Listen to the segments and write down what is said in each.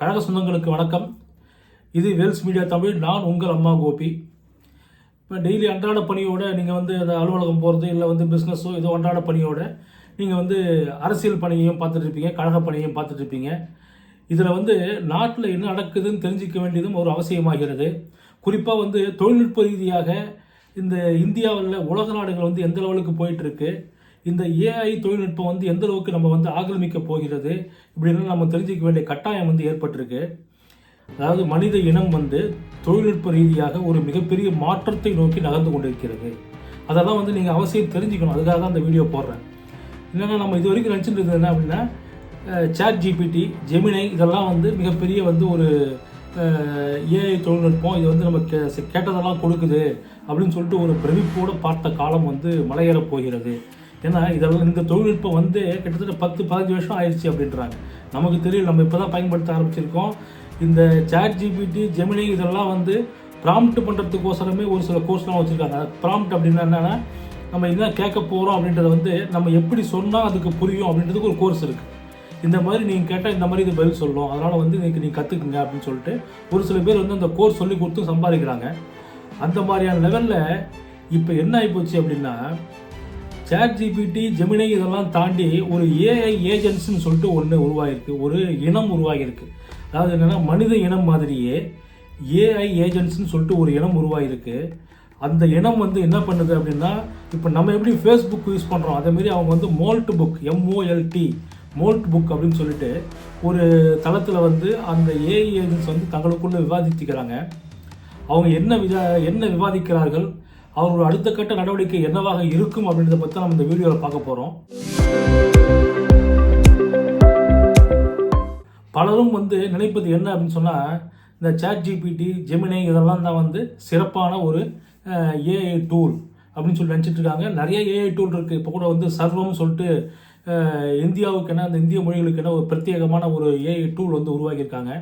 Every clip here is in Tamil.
கழக சொந்தங்களுக்கு வணக்கம். இது வேல்ஸ் மீடியா தமிழ் நான் உங்கள் அம்மா கோபி. இப்போ டெய்லி அன்றாட பணியோட நீங்கள் வந்து அந்த அலுவலகம் போகிறது இல்லை வந்து பிஸ்னஸோ ஏதோ அன்றாட பணியோட நீங்கள் வந்து அரசியல் பணியையும் பார்த்துட்ருப்பீங்க கழக பணியையும் பார்த்துட்டு இருப்பீங்க. இதில் வந்து நாட்டில் என்ன நடக்குதுன்னு தெரிஞ்சிக்க வேண்டியதும் ஒரு அவசியமாகிறது. குறிப்பாக வந்து தொழில்நுட்ப ரீதியாக இந்த இந்தியாவில் உலக நாடுகள் வந்து எந்த லெவலுக்கு போயிட்டுருக்கு இந்த ஏஐ தொழில்நுட்பம் வந்து எந்த அளவுக்கு நம்ம வந்து ஆக்கிரமிக்க போகிறது? இப்படின்னு நம்ம தெரிஞ்சிக்க வேண்டிய கட்டாயம் வந்து ஏற்பட்டிருக்கு. அதாவது மனித இனம் வந்து தொழில்நுட்ப ரீதியாக ஒரு மிகப்பெரிய மாற்றத்தை நோக்கி நகர்ந்து கொண்டிருக்கிறது. அதெல்லாம் வந்து நீங்கள் அவசியம் தெரிஞ்சுக்கணும். அதுக்காக தான் இந்த வீடியோ போடுறேன். என்னென்னா நம்ம இது வரைக்கும் நினச்சிட்டு என்ன அப்படின்னா சேட் ஜிபிடி ஜெமினை இதெல்லாம் வந்து மிகப்பெரிய வந்து ஒரு ஏஐ தொழில்நுட்பம். இது வந்து நம்ம கே கேட்டதெல்லாம் கொடுக்குது அப்படின்னு சொல்லிட்டு ஒரு பிரமிப்போடு பார்த்த காலம் வந்து மலையேறப் போகிறது. ஏன்னா இதெல்லாம் இந்த தொழில்நுட்பம் வந்து கிட்டத்தட்ட பத்து பதினஞ்சு வருஷம் ஆயிடுச்சு அப்படின்றாங்க. நமக்கு தெரியும் நம்ம இப்போ தான் பயன்படுத்த ஆரம்பிச்சிருக்கோம். இந்த சேட் ஜிபிடி ஜெமினி இதெல்லாம் வந்து ப்ராம்ப்ட் பண்ணுறதுக்கோசரமே ஒரு சில கோர்ஸ்லாம் வச்சுருக்காங்க. ப்ராம்ப்ட் அப்படின்னா என்னென்னா நம்ம என்ன கேட்க போகிறோம் அப்படின்றத வந்து நம்ம எப்படி சொன்னால் அதுக்கு புரியும் அப்படின்றதுக்கு ஒரு கோர்ஸ் இருக்குது இந்த மாதிரி நீங்கள் கேட்டால் இந்த மாதிரி இது பதில் சொல்லும். அதனால் வந்து இன்னைக்கு நீங்கள் கற்றுக்குங்க அப்படின்னு சொல்லிட்டு ஒரு சில பேர் வந்து அந்த கோர்ஸ் சொல்லி கொடுத்து சம்பாதிக்கிறாங்க. அந்த மாதிரியான லெவலில் இப்போ என்ன ஆகிப்போச்சு அப்படின்னா சேட் ஜிபிடி ஜெமினை இதெல்லாம் தாண்டி ஒரு ஏஐ ஏஜென்ட்ஸ்னு சொல்லிட்டு ஒன்று உருவாகிருக்கு ஒரு இனம் உருவாகிருக்கு அதாவது என்னென்னா மனித இனம் மாதிரியே ஏஐ ஏஜென்ட்ஸ்னு சொல்லிட்டு ஒரு இனம் உருவாகிருக்கு அந்த இனம் வந்து என்ன பண்ணுது அப்படின்னா இப்போ நம்ம எப்படி ஃபேஸ்புக் யூஸ் பண்ணுறோம் அதேமாரி அவங்க வந்து Moltbook M O L T Moltbook அப்படின்னு சொல்லிட்டு ஒரு தளத்தில் வந்து அந்த ஏஐ ஏஜென்ட்ஸ் வந்து தங்களுக்குள்ளே விவாதித்துக்கிறாங்க அவங்க என்ன விதா என்ன விவாதிக்கிறார்கள்? அவரோட அடுத்த கட்ட நடவடிக்கை என்னவாக இருக்கும் அப்படின்றத பற்றி நம்ம இந்த வீடியோவில் பார்க்க போகிறோம் பலரும் வந்து நினைப்பது என்ன அப்படின்னு சொன்னால் இந்த சேட் ஜிபிடி ஜெமினி இதெல்லாம் தான் வந்து சிறப்பான ஒரு ஏஐ டூல் அப்படின்னு சொல்லி நினச்சிட்டு இருக்காங்க. நிறைய ஏஐ டூல் இருக்குது இப்போ கூட வந்து சர்வம்னு சொல்லிட்டு இந்தியாவுக்கென அந்த இந்திய மொழிகளுக்கென ஒரு பிரத்யேகமான ஒரு ஏஐ டூல் வந்து உருவாக்கியிருக்காங்க.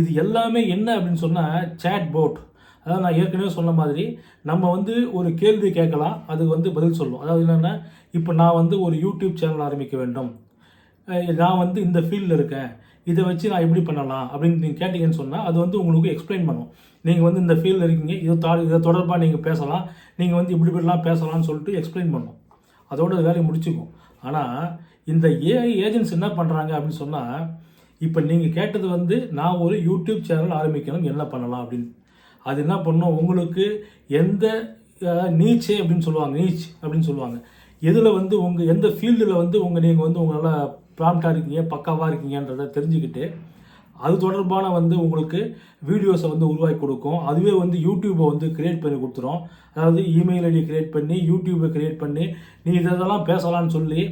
இது எல்லாமே என்ன அப்படின்னு சொன்னால் சேட் போட் அதாவது நான் ஏற்கனவே சொன்ன மாதிரி நம்ம வந்து ஒரு கேள்வி கேட்கலாம் அது வந்து பதில் சொல்லும். அதாவது என்னென்னா இப்போ நான் வந்து ஒரு யூடியூப் சேனல் ஆரம்பிக்க வேண்டும். நான் வந்து இந்த ஃபீல்டில் இருக்கேன். இதை வச்சு நான் எப்படி பண்ணலாம் அப்படின்னு நீங்கள் கேட்டிங்கன்னு சொன்னால் அது வந்து உங்களுக்கு எக்ஸ்பிளைன் பண்ணும். நீங்கள் வந்து இந்த ஃபீல்டில் இருக்கீங்க இதை தா இதை தொடர்பாக நீங்கள் பேசலாம். நீங்கள் வந்து இப்படி இப்படிலாம் பேசலாம்னு சொல்லிட்டு எக்ஸ்பிளைன் பண்ணும். அதோட வேலையை முடிச்சுக்கும். ஆனால் இந்த ஏஐ ஏஜென்ட்ஸ் என்ன பண்ணுறாங்க அப்படின்னு சொன்னால் இப்போ நீங்கள் கேட்டது வந்து நான் ஒரு யூடியூப் சேனல் ஆரம்பிக்கணும் என்ன பண்ணலாம் அப்படின்னு. அது என்ன பண்ணும்? உங்களுக்கு எந்த நீச்சே அப்படின்னு சொல்லுவாங்க. நீச் அப்படின்னு சொல்லுவாங்க. எதில் வந்து உங்கள் எந்த ஃபீல்டில் வந்து உங்கள் நீங்கள் வந்து உங்களால் ப்ராம்ப்டாக இருக்கீங்க பக்காவாக இருக்கீங்கன்றதை தெரிஞ்சுக்கிட்டு அது தொடர்பான வந்து உங்களுக்கு வீடியோஸை வந்து உருவாக்கி கொடுக்கும். அதுவே வந்து யூடியூப்பை வந்து க்ரியேட் பண்ணி கொடுத்துரும். அதாவது இமெயில் ஐடி கிரியேட் பண்ணி யூடியூப்பை க்ரியேட் பண்ணி நீ இதெல்லாம் பேசலாம்னு சொல்லி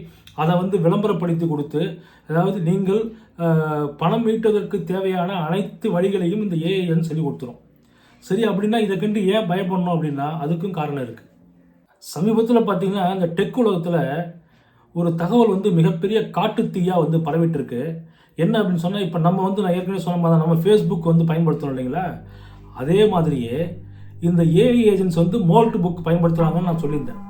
அதை வந்து விளம்பரப்படுத்தி கொடுத்து அதாவது நீங்கள் பணம் ஈட்டுவதற்கு தேவையான அனைத்து வழிகளையும் இந்த ஏஐஎன் சொல்லி கொடுத்துரும். சரி அப்படின்னா இதை கண்டு ஏன் பயப்படணும் அப்படின்னா அதுக்கும் காரணம் இருக்குது சமீபத்தில் பார்த்தீங்கன்னா இந்த டெக் உலகத்தில் ஒரு தகவல் வந்து மிகப்பெரிய காட்டுத்தீயாக வந்து பரவிட்டுருக்கு. என்ன அப்படின்னு சொன்னால் இப்போ நம்ம வந்து நான் ஏற்கனவே சொன்ன மாதிரி நம்ம ஃபேஸ்புக் வந்து பயன்படுத்துகிறோம் இல்லைங்களா? அதே மாதிரியே இந்த ஏஐ ஏஜென்ட்ஸ் வந்து மோல்ட் புக் பயன்படுத்துகிறாங்கன்னு நான் சொல்லியிருந்தேன்.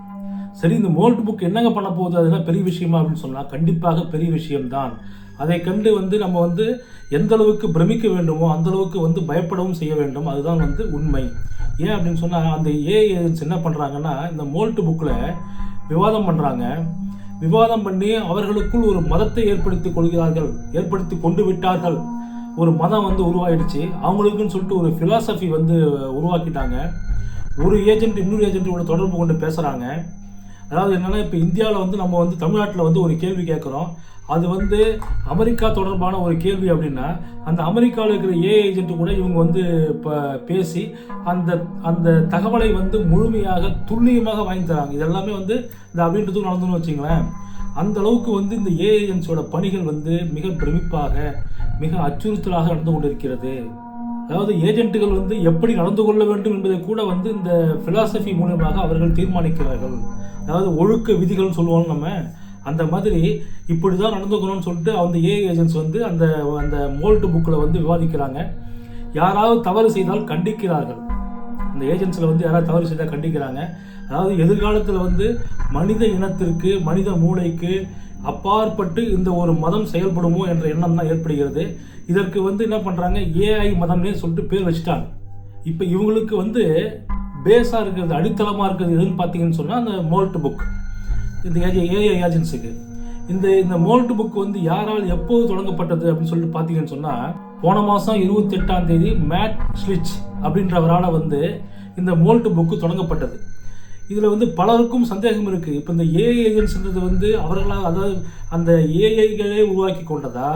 சரி இந்த மோல்ட் புக் என்னங்க பண்ண போகுது? அதெல்லாம் பெரிய விஷயமா அப்படின்னு சொன்னால் கண்டிப்பாக பெரிய விஷயம்தான். அதை கண்டு வந்து நம்ம வந்து எந்த அளவுக்கு பிரமிக்க வேண்டுமோ அந்த அளவுக்கு வந்து பயப்படவும் செய்ய வேண்டும். அதுதான் வந்து உண்மை. ஏன் அப்படின்னு சொன்னால் அந்த ஏஐ ஏஜென்ட்ஸ் என்ன பண்ணுறாங்கன்னா இந்த மோல்ட் புக்கில் விவாதம் பண்ணுறாங்க விவாதம் பண்ணி அவர்களுக்குள் ஒரு மதத்தை ஏற்படுத்தி கொள்கிறார்கள். ஏற்படுத்தி கொண்டு விட்டார்கள். ஒரு மதம் வந்து உருவாயிடுச்சு. அவங்களுக்குன்னு சொல்லிட்டு ஒரு ஃபிலாசபி வந்து உருவாக்கிட்டாங்க. ஒரு ஏஜென்ட் இன்னொரு ஏஜென்ட்டோட தொடர்பு கொண்டு பேசுகிறாங்க அதாவது என்னென்னா இப்போ இந்தியாவில் வந்து நம்ம வந்து தமிழ்நாட்டில் வந்து ஒரு கேள்வி கேட்குறோம் அது வந்து அமெரிக்கா தொடர்பான ஒரு கேள்வி அப்படின்னா அந்த அமெரிக்காவில் இருக்கிற ஏ ஏஜென்ட் கூட இவங்க வந்து இப்போ பேசி அந்த அந்த தகவலை வந்து முழுமையாக துல்லியமாக வாங்கி தராங்க. இது எல்லாமே வந்து இந்த அப்படின்றதுக்கு நடந்துன்னு வச்சுங்களேன். அந்த அளவுக்கு வந்து இந்த ஏ ஏஜென்ட்ஸோட பணிகள் வந்து மிக பிரமிப்பாக மிக அச்சுறுத்தலாக நடந்து கொண்டிருக்கிறது. அதாவது ஏஜென்ட்டுகள் வந்து எப்படி நடந்து கொள்ள வேண்டும் என்பதை கூட வந்து இந்த ஃபிலாசபி மூலமாக அவர்கள் தீர்மானிக்கிறார்கள். அதாவது ஒழுக்க விதிகள்னு சொல்லுவோம் நம்ம. அந்த மாதிரி இப்படி தான் நடந்துக்கணும்னு சொல்லிட்டு அந்த ஏ ஏஜென்ட்ஸ் வந்து அந்த அந்த மோல்டு புக்கில் வந்து விவாதிக்கிறாங்க. யாராவது தவறு செய்தால் கண்டிக்கிறார்கள். அந்த ஏஜென்ட்ஸில் வந்து யாராவது தவறு செய்தால் கண்டிக்கிறாங்க. அதாவது எதிர்காலத்தில் வந்து மனித இனத்திற்கு மனித மூளைக்கு அப்பாற்பட்டு இந்த ஒரு மதம் செயல்படுமோ என்ற எண்ணம் தான் ஏற்படுகிறது. இதற்கு வந்து என்ன பண்ணுறாங்க ஏஐ மதம்னே சொல்லிட்டு பேர் வச்சுட்டாங்க. இப்போ இவங்களுக்கு வந்து பேஸாக இருக்கிறது அடித்தளமாக இருக்கிறது எதுன்னு பார்த்தீங்கன்னு சொன்னால் அந்த மோல்ட் புக் இந்த ஏஐ ஏஜென்சிக்கு இந்த இந்த மோல்ட் புக் வந்து யாரால் எப்போது தொடங்கப்பட்டது அப்படின்னு சொல்லிட்டு பார்த்தீங்கன்னு சொன்னால் போன மாதம் இருபத்தெட்டாம் தேதி மேட் ஸ்லிச் அப்படின்றவரால் வந்து இந்த மோல்ட் புக்கு தொடங்கப்பட்டது. இதில் வந்து பலருக்கும் சந்தேகம் இருக்குது இப்போ இந்த ஏஐ ஏஜென்ட்ஸ்ன்றது வந்து அவர்களால் அதாவது அந்த ஏஐகளே உருவாக்கி கொண்டதா?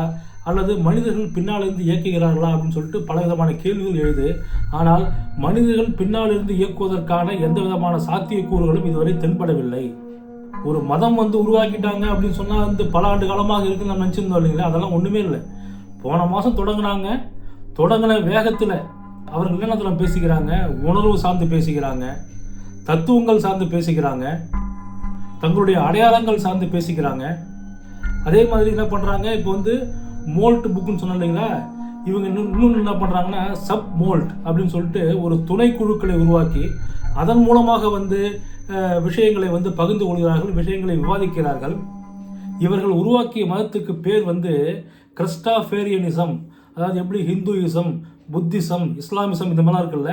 அல்லது மனிதர்கள் பின்னால் இருந்து இயக்குகிறார்களா? அப்படின்னு சொல்லிட்டு பல விதமான கேள்விகள் எழுது. ஆனால் மனிதர்கள் பின்னால் இருந்து இயக்குவதற்கான எந்த விதமான சாத்தியக்கூறுகளும் இதுவரை தென்படவில்லை. ஒரு மதம் வந்து உருவாக்கிட்டாங்க அப்படின்னு சொன்னால் வந்து பல ஆண்டு காலமாக இருக்குன்னு நம்ம நினச்சிருந்தோம் இல்லைங்களா? அதெல்லாம் ஒன்றுமே இல்லை. போன மாதம் தொடங்கினாங்க. தொடங்கின வேகத்தில் அவர்கள் என்னத்தில் பேசிக்கிறாங்க? உணர்வு சார்ந்து பேசிக்கிறாங்க. தத்துவங்கள் சார்ந்து பேசிக்கிறாங்க. தங்களுடைய அடையாளங்கள் சார்ந்து பேசிக்கிறாங்க. அதே மாதிரி என்ன பண்ணுறாங்க இப்போ வந்து மோல்ட் புக்குன்னு சொன்னோம் இல்லைங்களா? இவங்க இன்னும் இன்னும் என்ன பண்ணுறாங்கன்னா சப் மோல்ட் அப்படின்னு சொல்லிட்டு ஒரு துணை குழுக்களை உருவாக்கி அதன் மூலமாக வந்து விஷயங்களை வந்து பகிர்ந்து கொள்கிறார்கள் விஷயங்களை விவாதிக்கிறார்கள். இவர்கள் உருவாக்கிய மதத்துக்கு பேர் வந்து கிறிஸ்டாஃபேரியனிசம் அதாவது எப்படி ஹிந்துயிசம் புத்திசம் இஸ்லாமிசம் இந்த மாதிரிலாம் இருக்குல்ல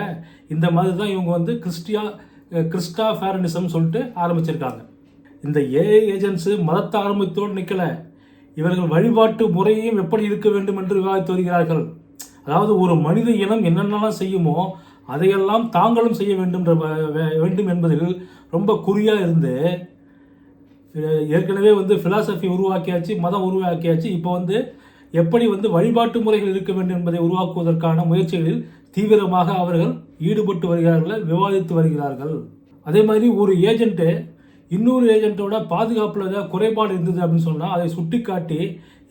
இந்த மாதிரி தான் இவங்க வந்து கிறிஸ்டியா கிறிஸ்டாஃபேரனிசம் சொல்லிட்டு ஆரம்பிச்சிருக்காங்க. இந்த ஏஐ ஏஜென்ட்ஸு மதத்தை ஆரம்பித்தோடு நிற்கல இவர்கள் வழிபாட்டு முறையும் எப்படி இருக்க வேண்டும் என்று விவாதித்து வருகிறார்கள். அதாவது ஒரு மனித இனம் என்னென்னலாம் செய்யுமோ அதையெல்லாம் தாங்களும் செய்ய வேண்டும் வேண்டும் என்பதில் ரொம்ப குறியாக இருந்து ஏற்கனவே வந்து ஃபிலாசபி உருவாக்கியாச்சு மதம் உருவாக்கியாச்சு. இப்போ வந்து எப்படி வந்து வழிபாட்டு முறைகள் இருக்க வேண்டும் என்பதை உருவாக்குவதற்கான முயற்சிகளில் தீவிரமாக அவர்கள் ஈடுபட்டு வருகிறார்கள் விவாதித்து வருகிறார்கள். அதே மாதிரி ஒரு ஏஜென்ட்டு இன்னொரு ஏஜென்ட்டோட பாதுகாப்பில் ஏதாவது குறைபாடு இருந்தது அப்படின்னு சொன்னால் அதை சுட்டிக்காட்டி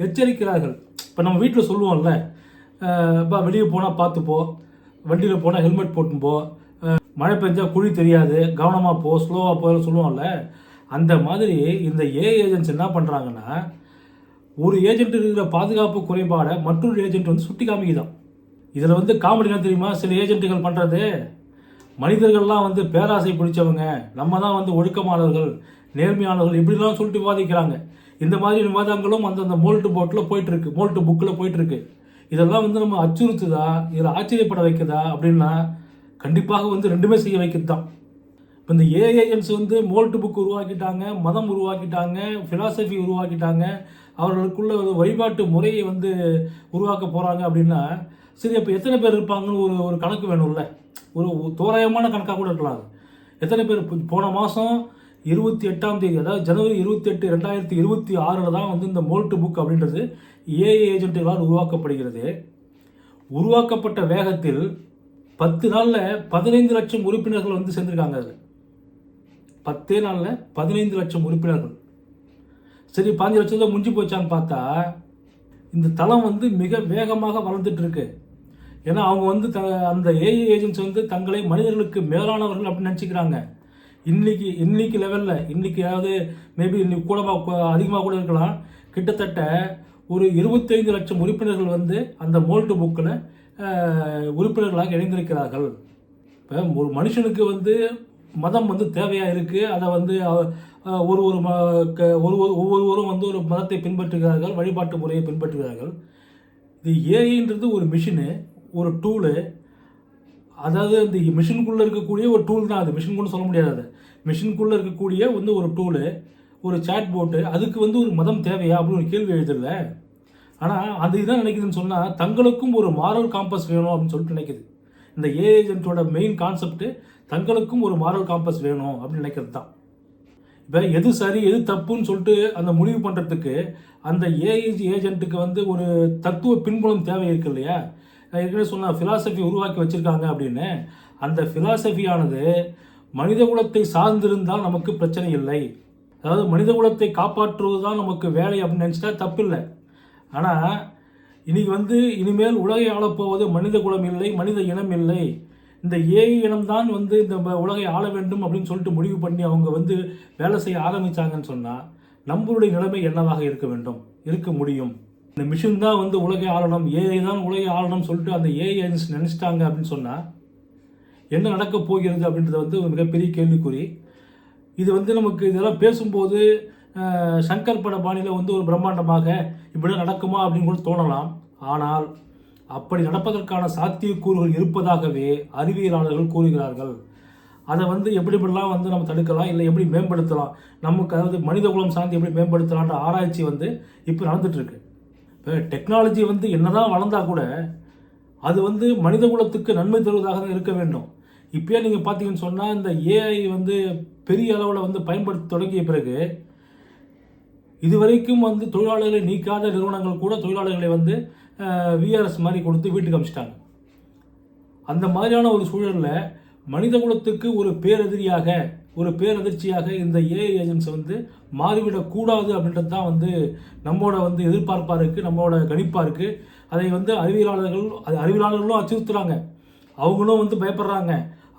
எச்சரிக்கிறார்கள். இப்போ நம்ம வீட்டில் சொல்லுவோம்ல இப்போ வெளியே போனால் பார்த்துப்போ வண்டியில் போனால் ஹெல்மெட் போட்டுப்போ போ மழை பெஞ்சால் குழி தெரியாது கவனமாக போ ஸ்லோவாக போ சொல்லுவோம்ல. அந்த மாதிரி இந்த ஏ ஏஜென்ட்ஸ் என்ன பண்ணுறாங்கன்னா ஒரு ஏஜென்ட் இருக்கிற பாதுகாப்பு குறைபாடை மற்றொரு ஏஜென்ட் வந்து சுட்டி காமிக்குதான் இதில் வந்து காமெடிலாம் தெரியுமா? சில ஏஜென்ட்டுகள் பண்ணுறது மனிதர்கள்லாம் வந்து பேராசை பிடிச்சவங்க. நம்ம தான் வந்து ஒழுக்கமானவர்கள் நேர்மையானவர்கள் இப்படிலாம் சொல்லிட்டு விவாதிக்கிறாங்க. இந்த மாதிரி விவாதங்களும் அந்தந்த மோல்ட்டு போட்டில் போயிட்டுருக்கு. மோல்ட்டு புக்கில் போயிட்டுருக்கு. இதெல்லாம் வந்து நம்ம அச்சுறுத்துதா? இதில் ஆச்சரியப்பட வைக்குதா? அப்படின்னா கண்டிப்பாக வந்து ரெண்டுமே செய்ய வைக்கிறது தான் இப்போ இந்த ஏஏஎன்ஸ் வந்து மோல்ட்டு புக் உருவாக்கிட்டாங்க மதம் உருவாக்கிட்டாங்க ஃபிலாசபி உருவாக்கிட்டாங்க. அவர்களுக்குள்ள ஒரு வழிபாட்டு முறையை வந்து உருவாக்க போகிறாங்க அப்படின்னா சரி அப்போ எத்தனை பேர் இருப்பாங்கன்னு ஒரு ஒரு கணக்கு வேணும்ல. ஒரு தோராயமான கணக்காக கூட இருக்கலாம் அது. எத்தனை பேர் போன மாதம் இருபத்தி எட்டாம் தேதி அதாவது ஜனவரி இருபத்தி எட்டு ரெண்டாயிரத்தி இருபத்தி ஆறில் தான் வந்து இந்த மோல்ட் புக் அப்படின்றது ஏஐ ஏஜென்ட்டுகளால் உருவாக்கப்படுகிறது. உருவாக்கப்பட்ட வேகத்தில் பத்து நாளில் பதினைந்து லட்சம் உறுப்பினர்கள் வந்து சேர்ந்துருக்காங்க அதில் பத்தே நாளில் பதினைந்து லட்சம் உறுப்பினர்கள். சரி பாஞ்சு லட்சம் தான் முடிஞ்சு போச்சான்னு பார்த்தா இந்த தளம் வந்து மிக வேகமாக வளர்ந்துட்டு இருக்கு ஏன்னா அவங்க வந்து த அந்த ஏஐ ஏஜென்ட்ஸ் வந்து தங்களை மனிதர்களுக்கு மேலானவர்கள் அப்படின்னு நினச்சிக்கிறாங்க. இன்னைக்கு இன்னைக்கு லெவலில் இன்னைக்கு அதாவது மேபி இன்னைக்கு கூடமாக அதிகமாக கூட இருக்கலாம். கிட்டத்தட்ட ஒரு இருபத்தைந்து லட்சம் உறுப்பினர்கள் வந்து அந்த மோல்ட்டு புக்கில் உறுப்பினர்களாக இணைந்திருக்கிறார்கள். இப்போ ஒரு மனுஷனுக்கு வந்து மதம் வந்து தேவையாக இருக்குது அதை வந்து ஒரு ஒரு ம க- ஒரு ஒரு ஒவ்வொருவரும் வந்து ஒரு மதத்தை பின்பற்றுகிறார்கள் வழிபாட்டு முறையை பின்பற்றுகிறார்கள். இது ஏஐன்றது ஒரு மிஷினு ஒரு டூலு. அதாவது இந்த மிஷினுக்குள்ளே இருக்கக்கூடிய ஒரு டூல் தான் அது. மிஷின் கூட சொல்ல முடியாது அது. மிஷினுக்குள்ளே இருக்கக்கூடிய வந்து ஒரு டூலு ஒரு சாட் போட்டு அதுக்கு வந்து ஒரு மதம் தேவையா அப்படின்னு ஒரு கேள்வி எழுதல. ஆனால் அது இதான் நினைக்குதுன்னு சொன்னால் தங்களுக்கும் ஒரு மாரல் காம்பஸ் வேணும் அப்படின்னு சொல்லிட்டு நினைக்குது. இந்த ஏ ஏஜென்ட்டோட மெயின் கான்செப்ட் தங்களுக்கும் ஒரு மாரல் காம்பஸ் வேணும் அப்படின்னு நினைக்கிறது தான். இப்போ எது சரி எது தப்புன்னு சொல்லிட்டு அந்த முடிவு பண்ணுறதுக்கு அந்த ஏஐஜி ஏஜென்ட்டுக்கு வந்து ஒரு தத்துவ பின்புலம் தேவை இருக்கு இல்லையா? நான் ஏற்கனவே சொன்ன ஃபிலாசபி உருவாக்கி வச்சுருக்காங்க அப்படின்னு. அந்த ஃபிலாசபியானது மனித குலத்தை சார்ந்திருந்தால் நமக்கு பிரச்சனை இல்லை. அதாவது மனித குலத்தை காப்பாற்றுவது தான் நமக்கு வேலை அப்படின்னு நினச்சிட்டா தப்பில்லை. ஆனால் இன்னைக்கு வந்து இனிமேல் உலகை ஆளப்போவது மனித குலம் இல்லை மனித இனம் இல்லை. இந்த ஏஐ இனம்தான் வந்து இந்த உலகை ஆள வேண்டும் அப்படின்னு சொல்லிட்டு முடிவு பண்ணி அவங்க வந்து வேலை செய்ய ஆரம்பித்தாங்கன்னு சொன்னால் நம்மளுடைய நிலைமை என்னவாக இருக்க வேண்டும்? இருக்க முடியும். இந்த மிஷின் தான் வந்து உலகை ஆளணும் ஏஐ தான் உலகை ஆளணும்னு சொல்லிட்டு அந்த ஏஐ ஏஜென்சி நினச்சிட்டாங்க அப்படின்னு சொன்னால் என்ன நடக்கப் போகிறது அப்படின்றது வந்து ஒரு மிகப்பெரிய கேள்விக்குறி. இது வந்து நமக்கு இதெல்லாம் பேசும்போது சங்கர் பட பாணியில் வந்து ஒரு பிரம்மாண்டமாக இப்படி நடக்குமா அப்படின்னு கூட தோணலாம். ஆனால் அப்படி நடப்பதற்கான சாத்தியக்கூறுகள் இருப்பதாகவே அறிவியலாளர்கள் கூறுகிறார்கள். அதை வந்து எப்படி எப்படிலாம் வந்து நம்ம தடுக்கலாம் இல்லை எப்படி மேம்படுத்தலாம்? நமக்கு அதாவது மனித குலம் சார்ந்து எப்படி மேம்படுத்தலான்ற ஆராய்ச்சி வந்து இப்போ நடந்துகிட்ருக்கு இப்போ டெக்னாலஜி வந்து என்னதான் வளர்ந்தால் கூட அது வந்து மனித குலத்துக்கு நன்மை தருவதாக தான் இருக்க வேண்டும். இப்போயே நீங்கள் பார்த்தீங்கன்னு சொன்னால் இந்த ஏஐ வந்து பெரிய அளவில் வந்து பயன்படுத்த தொடங்கிய பிறகு இதுவரைக்கும் வந்து தொழிலாளர்களை நீக்காத நிறுவனங்கள் கூட தொழிலாளர்களை வந்து விஆர்எஸ் மாதிரி கொடுத்து வீட்டுக்கு அமிச்சிட்டாங்க. அந்த மாதிரியான ஒரு சூழலில் மனித குலத்துக்கு ஒரு பேரெதிரியாக ஒரு பேரதிர்ச்சியாக இந்த ஏஐ ஏஜென்ட்ஸ் வந்து மாறிவிடக்கூடாது அப்படின்றது தான் வந்து நம்மளோட வந்து எதிர்பார்ப்பாக இருக்குது நம்மளோட கணிப்பாக இருக்குது அதை வந்து அறிவியலாளர்கள் அது அறிவியலாளர்களும் அச்சுறுத்துகிறாங்க அவங்களும் வந்து பயப்படுறாங்க.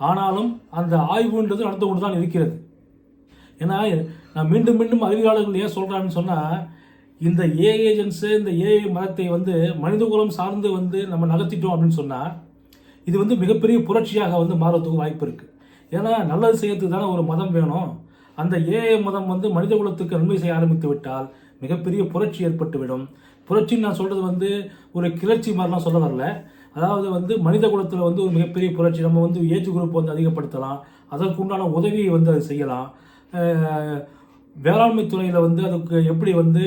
ஆனாலும் அந்த ஆய்வுன்றது நடந்து கொண்டு தான் இருக்கிறது. ஏன்னா நான் மீண்டும் மீண்டும் அறிவியலாளர்கள் ஏன் சொல்கிறான்னு சொன்னால் இந்த ஏ ஏஜென்ட்ஸு இந்த ஏஐ மதத்தை வந்து மனிதகுலம் சார்ந்து வந்து நம்ம நகர்த்திட்டோம் அப்படின்னு சொன்னால் இது வந்து மிகப்பெரிய புரட்சியாக வந்து மாறுறதுக்கு வாய்ப்பு இருக்குது ஏன்னா நல்லது செய்யறதுக்கு தானே ஒரு மதம் வேணும். அந்த ஏஐ மதம் வந்து மனித குலத்துக்கு நன்மை செய்ய ஆரம்பித்து விட்டால் மிகப்பெரிய புரட்சி ஏற்பட்டுவிடும். புரட்சின்னு நான் சொல்கிறது வந்து ஒரு கிளர்ச்சி மாதிரிலாம் சொல்ல வரல. அதாவது வந்து மனித குலத்தில் வந்து ஒரு மிகப்பெரிய புரட்சி நம்ம வந்து ஏஜ் குரூப் வந்து அதிகப்படுத்தலாம். அதற்கு உண்டான உதவியை வந்து அது செய்யலாம். வேளாண்மை துறையில் வந்து அதுக்கு எப்படி வந்து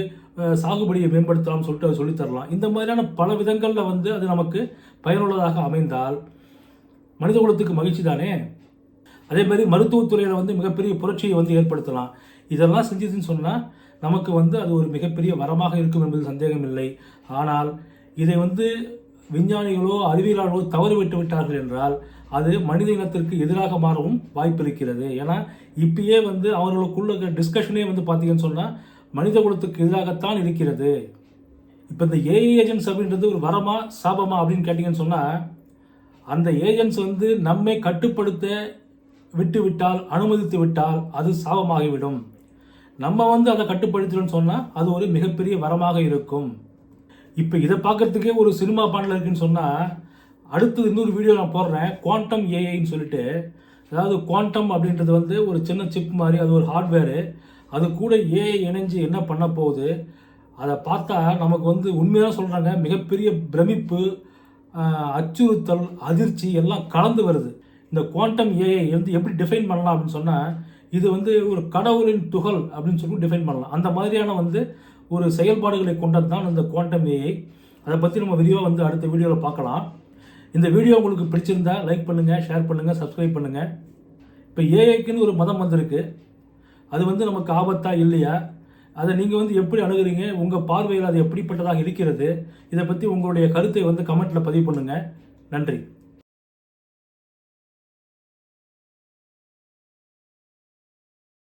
சாகுபடியை மேம்படுத்தலாம்னு சொல்லிட்டு அதை சொல்லித் தரலாம். இந்த மாதிரியான பல விதங்களில் வந்து அது நமக்கு பயனுள்ளதாக அமைந்தால் மனித குலத்துக்கு மகிழ்ச்சி தானே? அதே மாதிரி மருத்துவத்துறையில் வந்து மிகப்பெரிய புரட்சியை வந்து ஏற்படுத்தலாம். இதெல்லாம் செஞ்சதுன்னு சொன்னால் நமக்கு வந்து அது ஒரு மிகப்பெரிய வரமாக இருக்கும் என்பது சந்தேகமில்லை. ஆனால் இதை வந்து விஞ்ஞானிகளோ அறிவியலாளர்களோ தவறு விட்டு விட்டார்கள் என்றால் அது மனித இனத்திற்கு எதிராக மாறவும் வாய்ப்பு இருக்கிறது ஏன்னா இப்பயே வந்து அவர்களுக்குள்ள டிஸ்கஷனே வந்து பார்த்தீங்கன்னு சொன்னால் மனித குலத்துக்கு எதிராகத்தான் இருக்கிறது. இப்போ இந்த ஏஐ ஏஜென்ட்ஸ் அப்படின்றது ஒரு வரமா சாபமா அப்படின்னு கேட்டிங்கன்னு சொன்னால் அந்த ஏஜென்ட்ஸ் வந்து நம்மை கட்டுப்படுத்த விட்டு விட்டால் அனுமதித்து விட்டால் அது சாபமாகிவிடும். நம்ம வந்து அதை கட்டுப்படுத்தணும்னு சொன்னால் அது ஒரு மிகப்பெரிய வரமாக இருக்கும். இப்போ இதை பார்க்கறதுக்கே ஒரு சினிமா பாடல் இருக்குன்னு சொன்னால் அடுத்து இன்னொரு வீடியோ நான் போடுறேன். குவாண்டம் ஏஐன்னு சொல்லிட்டு. அதாவது குவாண்டம் அப்படின்றது வந்து ஒரு சின்ன சிப் மாதிரி அது ஒரு ஹார்ட்வேரு அது கூட ஏஐ இணைஞ்சு என்ன பண்ண போகுது? அதை பார்த்தா நமக்கு வந்து உண்மையாக சொல்கிறாங்க மிகப்பெரிய பிரமிப்பு அச்சுறுத்தல் அதிர்ச்சி எல்லாம் கலந்து வருது. இந்த குவாண்டம் ஏஐ வந்து எப்படி டிஃபைன் பண்ணலாம் அப்படின்னு சொன்னால் இது வந்து ஒரு கடவுளின் துகள் அப்படின்னு சொல்லி டிஃபைன் பண்ணலாம். அந்த மாதிரியான வந்து ஒரு செயல்பாடுகளை கொண்டது தான் இந்த குவாண்டம் ஏஐ அதை பற்றி நம்ம விரிவாக வந்து அடுத்த வீடியோவில் பார்க்கலாம். இந்த வீடியோ உங்களுக்கு பிடிச்சிருந்தா லைக் பண்ணுங்கள் ஷேர் பண்ணுங்கள் சப்ஸ்கிரைப் பண்ணுங்கள் இப்போ ஏஐக்குன்னு ஒரு மதம் வந்திருக்கு. அது வந்து நமக்கு ஆபத்தா இல்லையா? அதை நீங்கள் வந்து எப்படி அணுகிறீங்க? உங்கள் பார்வையில் அது எப்படிப்பட்டதாக இருக்கிறது? இதை பற்றி உங்களுடைய கருத்தை வந்து கமெண்ட்டில் பதிவு பண்ணுங்கள் நன்றி.